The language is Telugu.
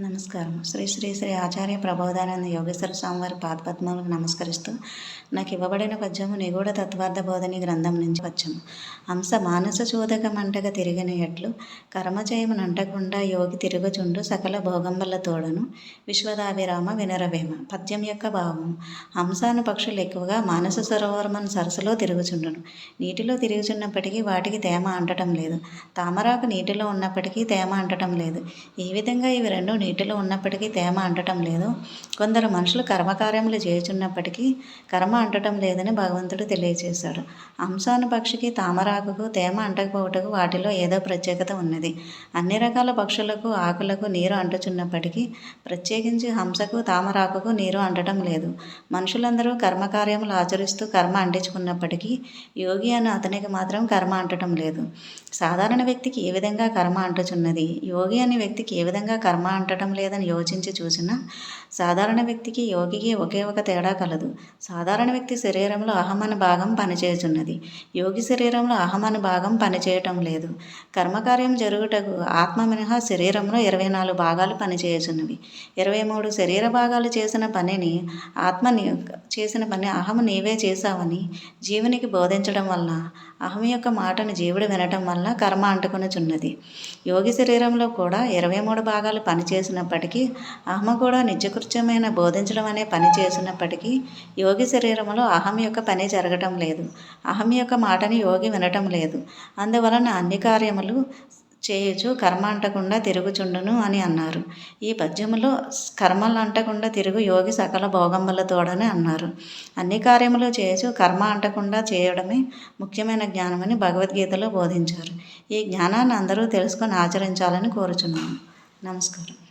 నమస్కారం. శ్రీ శ్రీ శ్రీ ఆచార్య ప్రబోధానంద యోగేశ్వర స్వామివారి పాదపద్మములకు నమస్కరిస్తూ నాకు ఇవ్వబడిన పద్యము నిగూఢ తత్వార్థ బోధని గ్రంథం నుంచి పద్యము. అంశ మానస చోదక మంటగా తిరిగిన ఎట్లు కర్మజయమును అంటకుండా యోగి తిరుగుచుండు సకల భోగంబల తోడను విశ్వదాభిరామ వినరవేమ. పద్యం యొక్క భావం హంసాను పక్షులు ఎక్కువగా మానస సరోవరమని సరస్సులో తిరుగుచుండును. నీటిలో తిరుగుచున్నప్పటికీ వాటికి తేమ అంటటం లేదు. తామరాకు నీటిలో ఉన్నప్పటికీ తేమ అంటటం లేదు. ఈ విధంగా ఇవి రెండు నీటిలో ఉన్నప్పటికీ తేమ అంటటం లేదు. కొందరు మనుషులు కర్మకార్యములు చేయుచున్నప్పటికీ కర్మ అంటటం లేదని భగవంతుడు తెలియజేశాడు హంసాను పక్షికి తామరాకుకు తేమ అంటకపోవటకు వాటిలో ఏదో ప్రత్యేకత ఉన్నది. అన్ని రకాల పక్షులకు ఆకులకు నీరు అంటుచున్నప్పటికీ ప్రత్యేకించి హంసకు తామరాకుకు నీరు అంటటం లేదు. మనుషులందరూ కర్మకార్యములు ఆచరిస్తూ కర్మ అంటించుకున్నప్పటికీ యోగి అని అతనికి మాత్రం కర్మ అంటటం లేదు. సాధారణ వ్యక్తికి ఏ విధంగా కర్మ అంటుచున్నది? యోగి అనే వ్యక్తికి ఏ విధంగా కర్మ పట్టడం లేదని యోచించి చూసినా సాధారణ వ్యక్తికి యోగికి ఒకే ఒక తేడా కలదు. సాధారణ వ్యక్తి శరీరంలో అహమన భాగం పనిచేయుచున్నది. యోగి శరీరంలో అహమన భాగం పనిచేయటం లేదు. కర్మకార్యం జరుగుటకు ఆత్మ మినహా శరీరంలో ఇరవై నాలుగు భాగాలు పనిచేయుచున్నవి. ఇరవై మూడు శరీర భాగాలు చేసిన పనిని ఆత్మ చేసిన పని అహము నీవే చేశావని జీవునికి బోధించడం వల్ల అహం యొక్క మాటను జీవుడు వినటం వల్ల కర్మ అంటుకొనుచున్నది. యోగి శరీరంలో కూడా ఇరవై మూడు భాగాలు చేసినప్పటికీ అహం కూడా నిత్యకృత్యమైన బోధించడం అనే పని చేసినప్పటికీ యోగి శరీరంలో అహం యొక్క పని జరగటం లేదు. అహం యొక్క మాటని యోగి వినటం లేదు. అందువలన అన్ని కార్యములు చేయొచ్చు కర్మ అంటకుండా తిరుగుచుండును అని అన్నారు. ఈ పద్యములో కర్మలు అంటకుండా తిరుగు యోగి సకల భోగంబలతోడని అన్నారు. అన్ని కార్యములు చేయొచ్చు కర్మ అంటకుండా చేయడమే ముఖ్యమైన జ్ఞానమని భగవద్గీతలో బోధించారు. ఈ జ్ఞానాన్ని అందరూ తెలుసుకొని ఆచరించాలని కోరుచున్నాను. నమస్కారం.